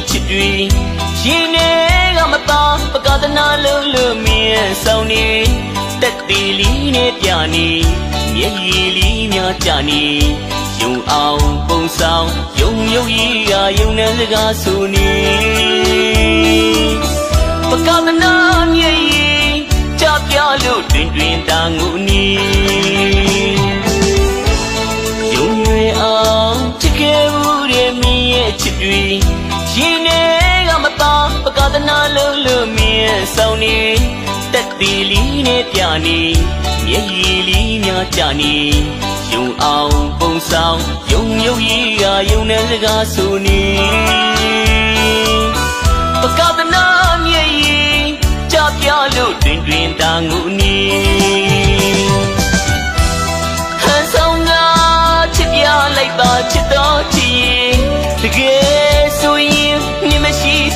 တွေရှင်နေကမသားပကဒနာလုံးလို့မြင်ဆောင်နေတက်တီလီနဲ့ပြနေမျက်ရည်လီများကြနေယုံအောင်ပုံဆောင်ယုံယုံရီကယုံတဲ့စကားဆိုနေပကဒနာမျက်ရည်ကြပြလို့တွင်တွင်တာငုနီယုံရွယ်အောင်ချစ်ခဲ့ဦးတဲ့မင်းရဲ့ချစ်တွေ ရှင်နေကမသားပကဒနာလုံးလို့မြင်ဆောင်နေတက်တီလီနဲ့ပြနေမျက်ရည်လီများကြနေယုံအောင်ပုံဆောင်ယုံယုံရီကယုံတဲ့စကားဆိုနေပကဒနာမျက်ရည်ကြပြလို့တွင်တွင်တာငုနီ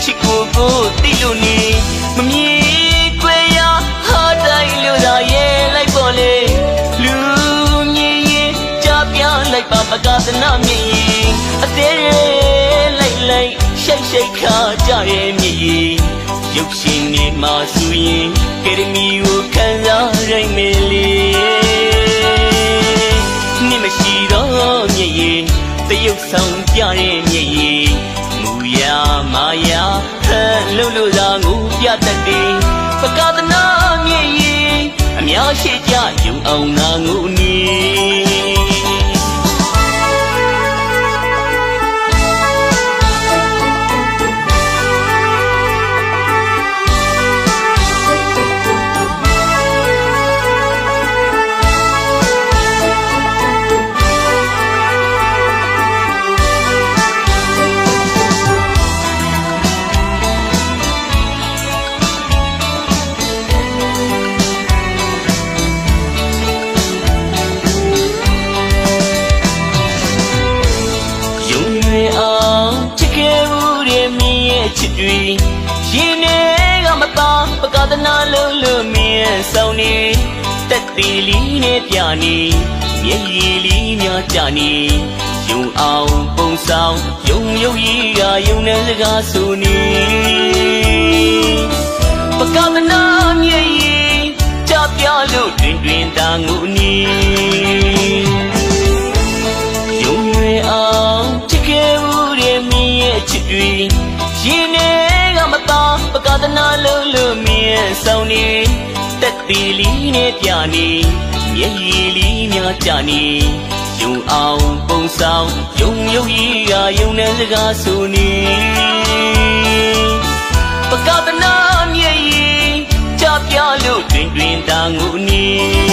ချစ်ကိုကိုတိလို့နေမမြင်ခွေရဟာတိုင်းလို့သာရဲ့လိုက်ပေါ်လေလူမြင်ရင်ကြပြလိုက်ပါပကသနာမြင်ရင်အသေးရဲ့လိုက်လိုက်ရှိတ်ရှိတ်ခါကြရဲ့မြည်ရင်ရုပ်ရှင်နေမှာဆိုရင်ကယ်ဒမီကိုခံစားရိုက်မယ်လေနိမရှိတော့မြည်ရင်တရုပ်ဆောင်ပြတဲ့မြည်ရင်မူ ယာမာယာဟန်လို့လို့သာငူပြတတ်တယ်ပကသနာမြည်ရင်အများရှိကြယုံအောင်ငါငူ ချစ်တွေရှင်နေကမသားပကဒနာလုံးလို့မင်းရဲ့ဆောင်နေတက်တီလီနဲ့ပြနေမျက်ရည်လီများကြနေယုံအောင်ပုံဆောင်ယုံယုံရီကယုံတဲ့စကားဆိုနေပကဒနာမျက်ရည်ကြပြလို့တွင်တွင်တာငု ဆောင်နေတက်တီလီနဲ့ပြနေမျက်ရည်လီများကြနေယုံအောင်ပုံဆောင်ယုံယုံရီကယုံတဲ့စကားဆိုနေပကဒနာမျက်ရည်ကြပြလို့တွင်တွင်တာငုနီ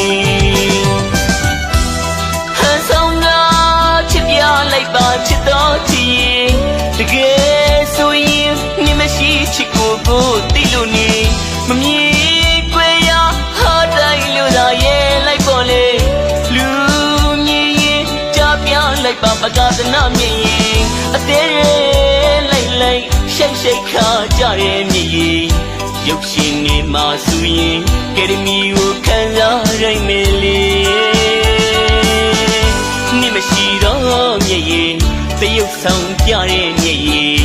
လိုက်ပါပကသနာမြင်ရင်အသေးရဲ့လိုက်လိုက်ရှိတ်ရှိတ်ခါကြရဲ့မြည်ရင်ရုပ်ရှင်နေမှာဆိုရင်ကယ်ဒမီကိုခံစားရိုက်မယ်လေနိမရှိတော့မြည်ရင်တရုပ်ဆောင်ပြတဲ့မြည်ရင်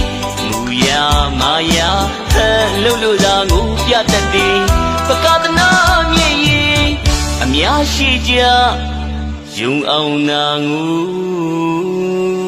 မူယာမာယာဟန်လို့လို့သာငိုပြတတ်တယ်ပကဒနာမြည်ရင်အများရှိကြ ယုံအောင်နာငူ